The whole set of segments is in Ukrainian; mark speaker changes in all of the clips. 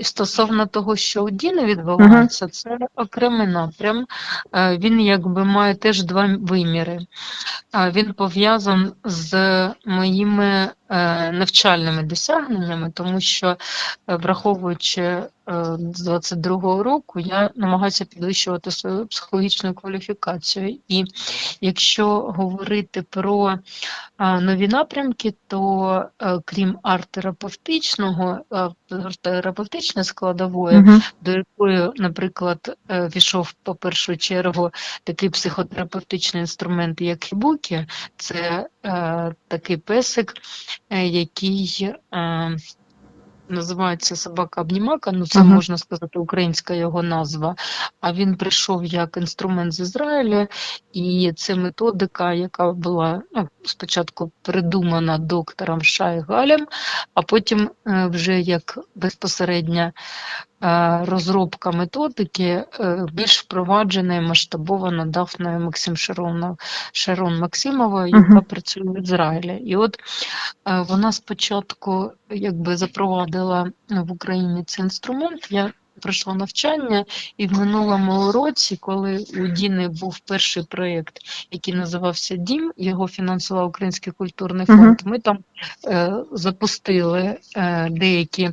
Speaker 1: і стосовно того, що у Діни відбувається, це окремий напрям. Е, Він якби має теж два виміри. Е, Він пов'язан з моїми е, навчальними досягненнями, тому що, враховуючи з 22-го року, я намагаюся підвищувати свою психологічну кваліфікацію. І якщо говорити про нові напрямки, то е, крім арт-терапевтичного, е, арт-терапевтичної складової,
Speaker 2: Мгм.
Speaker 1: до якої, наприклад, е, війшов по першу чергу такий психотерапевтичний інструмент, як хібукі, це е, такий песик, е, який е, називається собака обнімака, ну це
Speaker 2: ага.
Speaker 1: можна сказати українська його назва. А він прийшов як інструмент з Ізраїля, і це методика, яка була ну, спочатку придумана доктором Шай Галем, а потім е, вже як безпосередня розробка методики е, більш впроваджена і масштабована Дафною Максим Шарон, Шарон Максимовою, яка
Speaker 2: Мгм.
Speaker 1: працює в Ізраїлі. І от е, вона спочатку якби запровадила в Україні цей інструмент. Я пройшла навчання, і в минулому році, коли у Діни був перший проєкт, який називався Дім, його фінансував Український культурний фонд. Ми там е, запустили е, деякі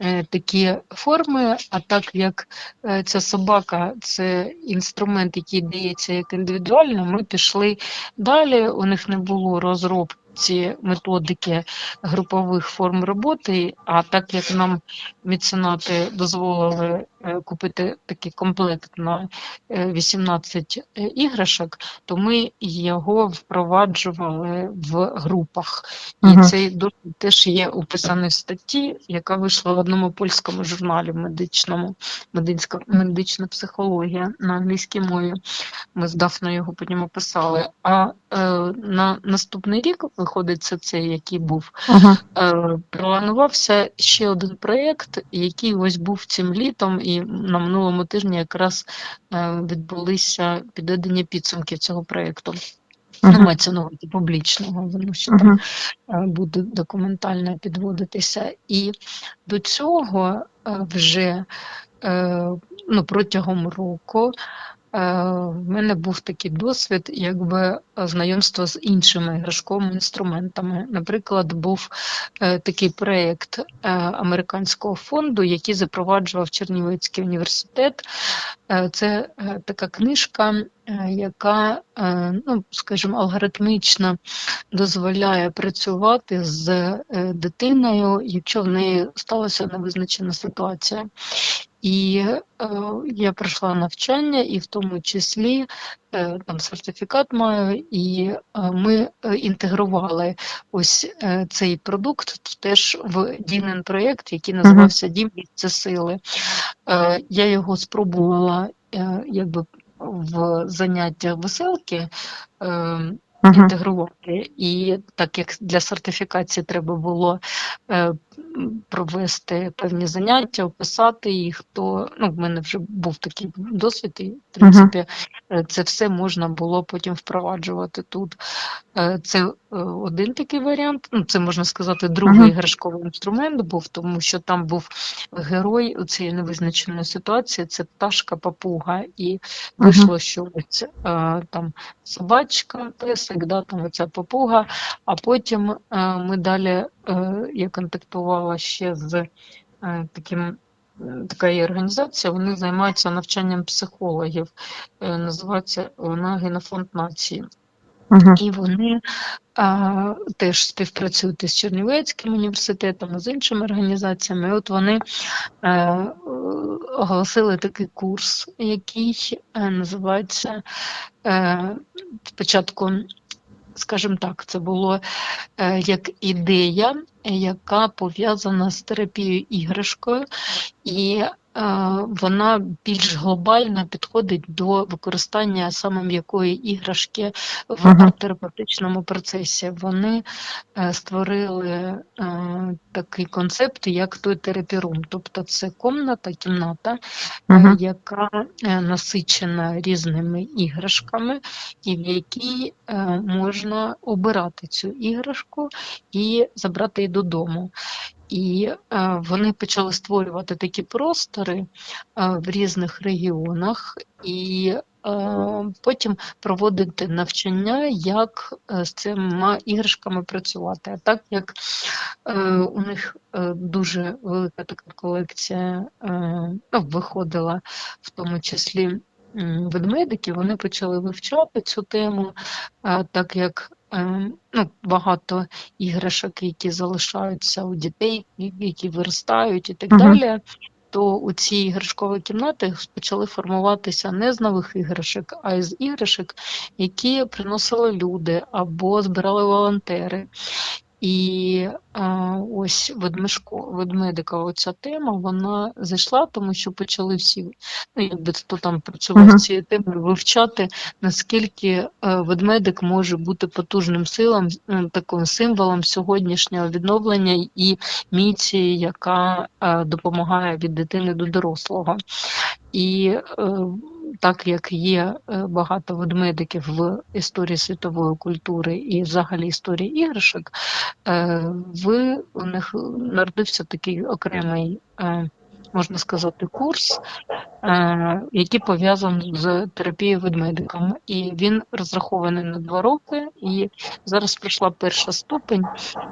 Speaker 1: е, такі форми. А так як е, ця собака це інструмент, який дається як індивідуально, ми пішли далі. У них не було розробці методики групових форм роботи. А так як нам меценати дозволили купити такий комплект на е, 18 е, іграшок, то ми його впроваджували в групах. І
Speaker 2: Мгм.
Speaker 1: цей досвід теж є описаний в статті, яка вийшла в одному польському журналі медичному, медицька, медична психологія на англійській мові. Ми з Дафною його потім описали. А е, на наступний рік виходить це цей, який був.
Speaker 2: Ага.
Speaker 1: Е, планувався ще один проєкт, який ось був цим літом, і на минулому тижні якраз е, відбулися підведення підсумків цього проєкту. Uh
Speaker 2: -huh.
Speaker 1: мається на увазі публічного, тому що uh
Speaker 2: -huh.
Speaker 1: там буде документально підводитися. І до цього е, вже е, ну, протягом року е, в мене був такий досвід, якби е, знайомство з іншими іграшковими інструментами. Наприклад, був е, такий проєкт е, американського фонду, який запроваджував Чернівецький університет. Е, Це е, така книжка, е, яка, е, ну, скажімо, алгоритмічно дозволяє працювати з е, дитиною, якщо в неї сталася невизначена ситуація. І е, я пройшла навчання, і в тому числі е, там сертифікат маю, і е, ми е, інтегрували ось е, цей продукт теж в Дінен проєкт, який називався Дім місце сили. Е, я його спробувала е, якби в заняття веселки. Е,
Speaker 2: Мгм.
Speaker 1: інтегрувати. І так як для сертифікації треба було е, провести певні заняття, описати їх, то ну, в мене вже був такий досвід, і в принципі е, це все можна було потім впроваджувати тут. Е, Це е, один такий варіант. Ну, це можна сказати, другий
Speaker 2: Мгм.
Speaker 1: іграшковий інструмент був, тому що там був герой у цієї невизначеної ситуації, це пташка папуга. І вийшло, що ось е, там собачка, песик, да, там оця папуга. А потім е, ми далі е, я контактувала ще з е, таким. Така є організація, вони займаються навчанням психологів. Називається вона Генофонд нації.
Speaker 2: Мгм.
Speaker 1: І вони а, теж співпрацюють із Чернівецьким університетом, з іншими організаціями. І от вони е, оголосили такий курс, який називається е, спочатку, скажімо так, це було е, як ідея, яка пов'язана з терапією іграшкою, і вона більш глобально підходить до використання саме м'якої іграшки в
Speaker 2: Мгм.
Speaker 1: арт-терапевтичному процесі. Вони е, створили е, такий концепт, як той терапірум. Тобто це комната, кімната, е,
Speaker 2: Мгм.
Speaker 1: яка е, насичена різними іграшками, і в якій е, можна обирати цю іграшку і забрати її додому. І е, вони почали створювати такі простори е, в різних регіонах, і е, потім проводити навчання, як з цими іграшками працювати. А так як у них дуже велика така колекція ну, виходила, в тому числі ведмедики, вони почали вивчати цю тему, так як ну, багато іграшок, які залишаються у дітей, які виростають і так
Speaker 2: Мгм.
Speaker 1: далі. То у ці іграшкові кімнати почали формуватися не з нових іграшок, а із іграшок, які приносили люди або збирали волонтери. І а, ось ведмежко, ведмедика, оця тема, вона зайшла, тому що почали всі, ну якби хто там працював
Speaker 2: Мгм.
Speaker 1: з цією темою, вивчати, наскільки е, ведмедик може бути потужним силом, м, таким символом сьогоднішнього відновлення і міції, яка е, допомагає від дитини до дорослого. І е, так як є е, багато ведмедиків в історії світової культури і взагалі історії іграшок, в у них народився такий окремий, е, можна сказати, курс, е, який пов'язаний з терапією ведмедиками. І він розрахований на два роки, і зараз прийшла перша ступень,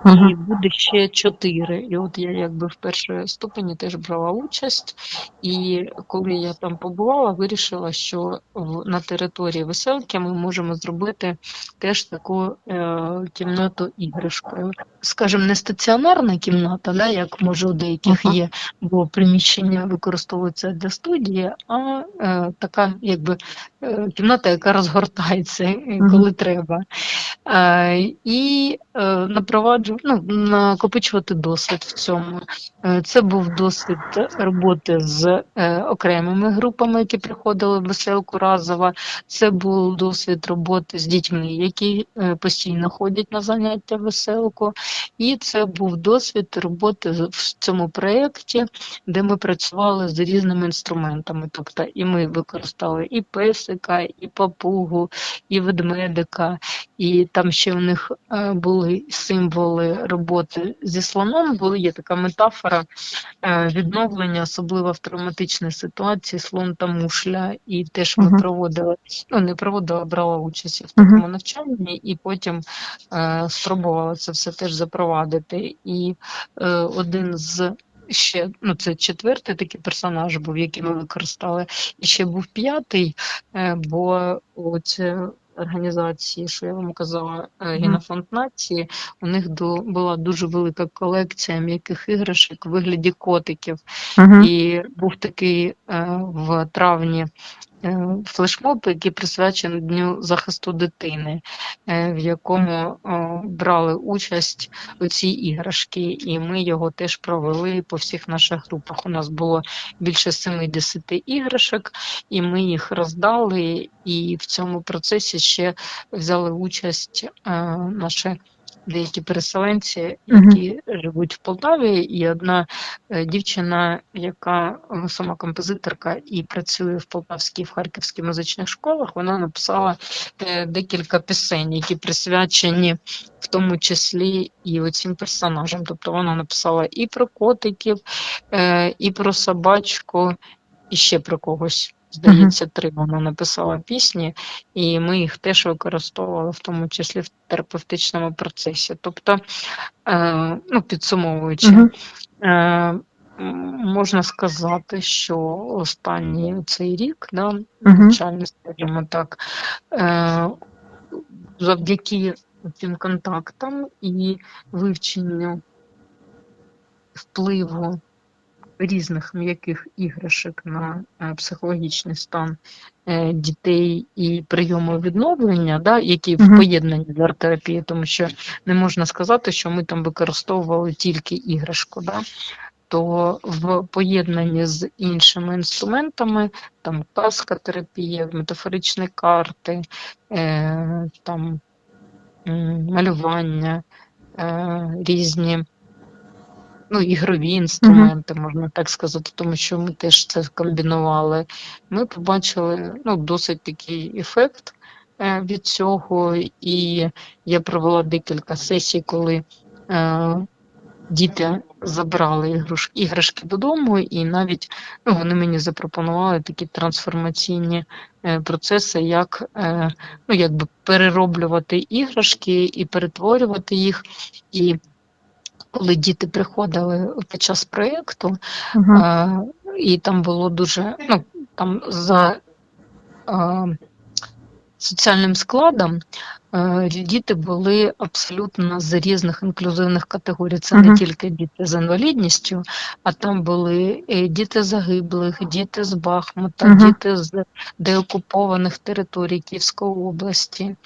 Speaker 1: і буде ще чотири. І от я якби в першій ступені теж брала участь. І коли я там побувала, вирішила, що на території веселки ми можемо зробити теж таку е, кімнату іграшкою. Скажімо, не стаціонарна кімната, да, як може у деяких є, бо приміщення використовується для студії, а е, така якби е, кімната, яка розгортається, коли
Speaker 2: mm
Speaker 1: -hmm. треба. Е, і е, напроваджу, ну, накопичувати досвід в цьому. Е, Це був досвід роботи з окремими групами, які приходили в веселку разово. Це був досвід роботи з дітьми, які постійно ходять на заняття в веселку. І це був досвід роботи в цьому проєкті, де ми працювали з різними інструментами. Тобто, і ми використали і песика, і папугу, і ведмедика. І там ще в них е, були символи роботи зі слоном, була є така метафора е, відновлення, особливо в травматичній ситуації, слон та мушля. І теж ми проводили, ну не проводила, брала участь в такому навчанні, і потім е, спробувала це все теж запровадити. І е, один з ще, ну це четвертий такий персонаж був, який ми використали. І ще був п'ятий, е, бо оце організації, що я вам казала, е. Генофонд нації, у них до, була дуже велика колекція м'яких іграшок в вигляді котиків.
Speaker 2: Мгм.
Speaker 1: І був такий е, в травні флешмоб, який присвячений Дню захисту дитини, е, в якому е, брали участь у ці іграшки, і ми його теж провели по всіх наших групах. У нас було більше 70 іграшок, і ми їх роздали. І в цьому процесі ще взяли участь е, наші. Деякі переселенці, які живуть в Полтаві, і одна е, дівчина, яка е, сама композиторка і працює в Полтавській в Харківській музичних школах, вона написала е, декілька пісень, які присвячені в тому числі і оцим персонажам. Тобто вона написала і про котиків, і про собачку, і ще про когось. Здається, три вона написала пісні, і ми їх теж використовували, в тому числі в терапевтичному процесі. Тобто, е, ну, підсумовуючи, Е, можна сказати, що останній цей рік, да, навчальний, скажімо так, е, завдяки цим контактам і вивченню впливу різних м'яких іграшок на е, психологічний стан е, дітей і прийому відновлення, да, які в поєднанні з арт-терапією, тому що не можна сказати, що ми там використовували тільки іграшку. Да? То в поєднанні з іншими інструментами, там казка-терапія, метафоричні карти, е, там малювання, е, різні ну, ігрові інструменти, можна так сказати, тому що ми теж це комбінували. Ми побачили ну, досить такий ефект е, від цього, і я провела декілька сесій, коли е, діти забрали іграшки додому, і навіть ну, вони мені запропонували такі трансформаційні е, процеси, як е, ну, якби перероблювати іграшки і перетворювати їх. І коли діти приходили під час проєкту,
Speaker 2: Мгм.
Speaker 1: е, і там було дуже ну, там за е, соціальним складом е, діти були абсолютно з різних інклюзивних категорій. Це
Speaker 2: Мгм.
Speaker 1: не тільки діти з інвалідністю, а там були е, діти загиблих, діти з Бахмута,
Speaker 2: Мгм.
Speaker 1: діти з деокупованих територій Київської області.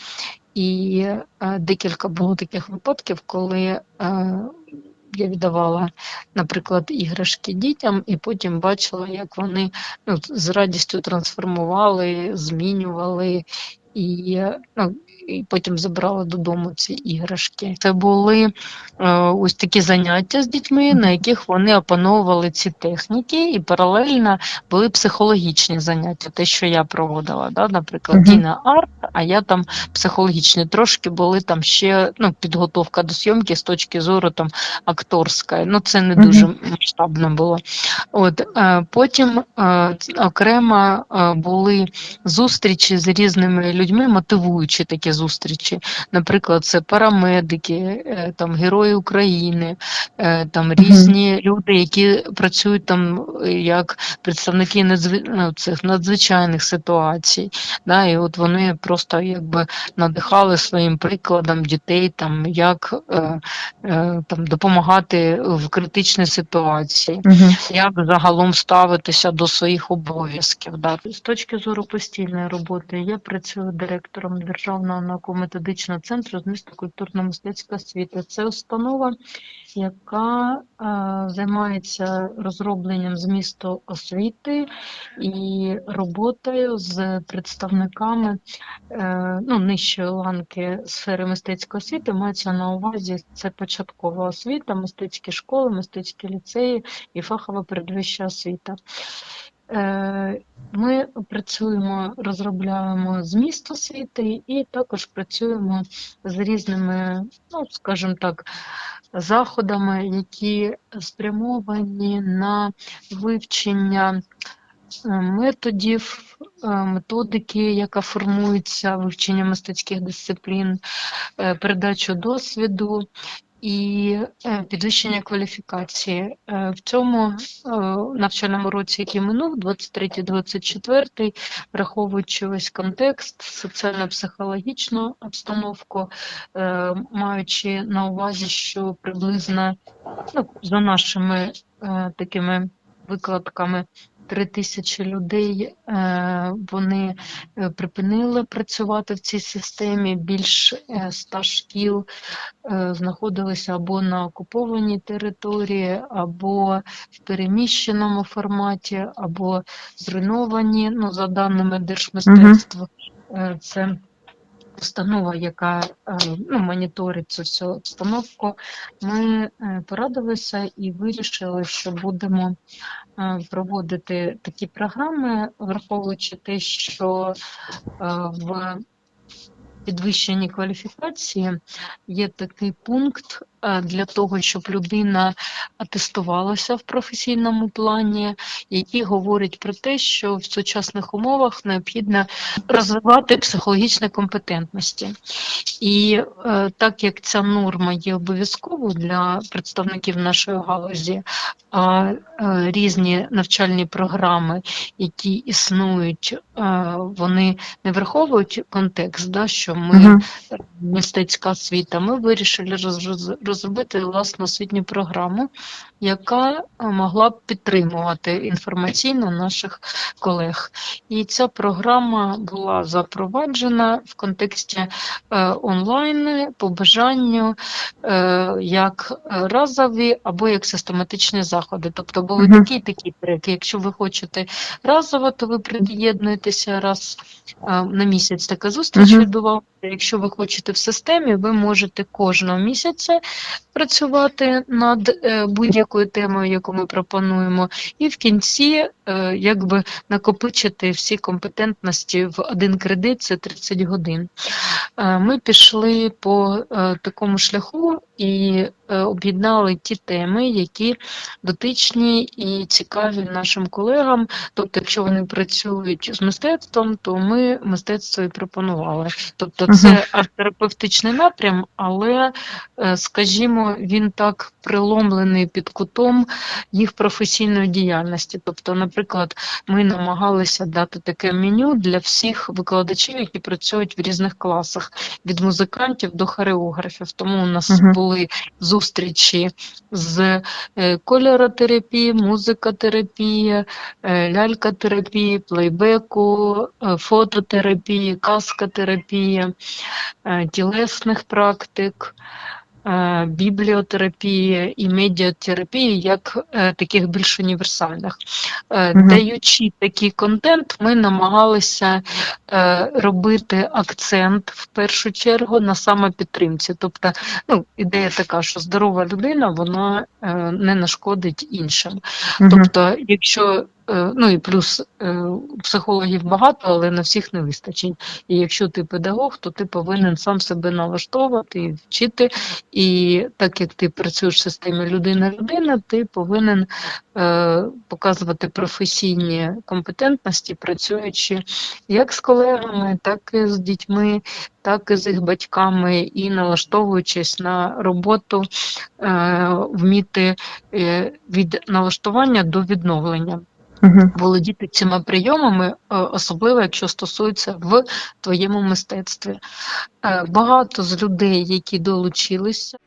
Speaker 1: І е, декілька було таких випадків, коли е, я віддавала, наприклад, іграшки дітям, і потім бачила, як вони ну, з радістю трансформували, змінювали. І, е, ну, і потім забрала додому ці іграшки. Це були е, ось такі заняття з дітьми, на яких вони опановували ці техніки, і паралельно були психологічні заняття, те, що я проводила. Да? Наприклад. Діна арт, а я там психологічні. Трошки були там ще ну, підготовка до зйомки з точки зору там акторської. Ну, це не
Speaker 2: Мгм.
Speaker 1: дуже масштабно було. От, е, потім е, окремо е, були зустрічі з різними людьми, мотивуючі такі зустрічі. Наприклад, це парамедики, е, там герої України, е, там різні люди, які працюють там е, як представники надзві... ну, цих надзвичайних ситуацій. Да, і от вони просто якби надихали своїм прикладом дітей, там як е, е, там допомагати в критичній ситуації як загалом ставитися до своїх обов'язків. Да. З точки зору постійної роботи я працюю директором Державного науково-методичного центру з міста культурно-мистецької освіти. Це установа, яка е, займається розробленням змісту освіти і роботою з представниками е, ну, нижчої ланки сфери мистецької освіти. Мається на увазі це початкова освіта, мистецькі школи, мистецькі ліцеї і фахова передвища освіта. Е, Ми працюємо, розробляємо зміст освіти і також працюємо з різними, ну скажімо так, заходами, які спрямовані на вивчення е, методів, е, методики, яка формується, вивчення мистецьких дисциплін, передачу досвіду і е, підвищення кваліфікації. Е, В цьому е, навчальному році, який минув, 23-24, враховуючи весь контекст, соціально-психологічну обстановку, маючи на увазі, що приблизно ну, за нашими такими викладками. Три тисячі людей е, вони е, припинили працювати в цій системі. Більш е, ста шкіл знаходилися або на окупованій території, або в переміщеному форматі, або зруйновані. Ну, за даними Держмистецтва, це установа, яка е, ну, моніторить цю всю обстановку. Ми е, порадилися і вирішили, що будемо е, проводити такі програми, враховуючи те, що в підвищенні кваліфікації є такий пункт для того, щоб людина атестувалася в професійному плані, який говорить про те, що в сучасних умовах необхідно розвивати психологічні компетентності. І е, так як ця норма є обов'язковою для представників нашої галузі, а е, різні навчальні програми, які існують, е, вони не враховують контекст, да, що ми мистецька освіта, ми вирішили роз- розробити власну освітню програму, яка е, могла б підтримувати інформаційно наших колег. І ця програма була запроваджена в контексті е, онлайн по бажанню е, як разові або як систематичні заходи. Тобто були
Speaker 2: Мгм.
Speaker 1: такі і такі треки. Якщо ви хочете разово, то ви приєднуєтеся раз на місяць. Така зустріч відбувалася. Якщо ви хочете в системі, ви можете кожного місяця працювати над е, будь-якою темою, яку ми пропонуємо, і в кінці е, якби накопичити всі компетентності в один кредит, це 30 годин. Е, Ми пішли по такому шляху і е, об'єднали ті теми, які дотичні і цікаві нашим колегам. Тобто, якщо вони працюють з мистецтвом, то ми мистецтво і пропонували. Тобто, це арт-терапевтичний напрям, але, е, скажімо, він так приломлений під кутом їх професійної діяльності. Тобто, наприклад, ми намагалися дати таке меню для всіх викладачів, які працюють в різних класах, від музикантів до хореографів. Тому у нас
Speaker 2: Мгм.
Speaker 1: Були зустрічі з е, кольоротерапії, музикотерапії, е, лялькотерапії, плейбеку, е, фототерапії, каскотерапії, тілесних практик. Е, Бібліотерапії і медіатерапії як е, таких більш універсальних.
Speaker 2: Мгм.
Speaker 1: Даючи такий контент, ми намагалися робити акцент в першу чергу на самопідтримці. Тобто, ну, ідея така, що здорова людина вона не нашкодить іншим.
Speaker 2: Мгм.
Speaker 1: Тобто, якщо ну і плюс е, психологів багато, але на всіх не вистачить. І якщо ти педагог, то ти повинен сам себе налаштовувати і вчити. І так як ти працюєш в системі людина-людина, ти повинен е, показувати професійні компетентності, працюючи як з колегами, так і з дітьми, так і з їх батьками, і налаштовуючись на роботу, е, вміти е, від налаштування до відновлення. Володіти цими прийомами, е, особливо якщо стосується в твоєму мистецтві. Е, Багато з людей, які долучилися,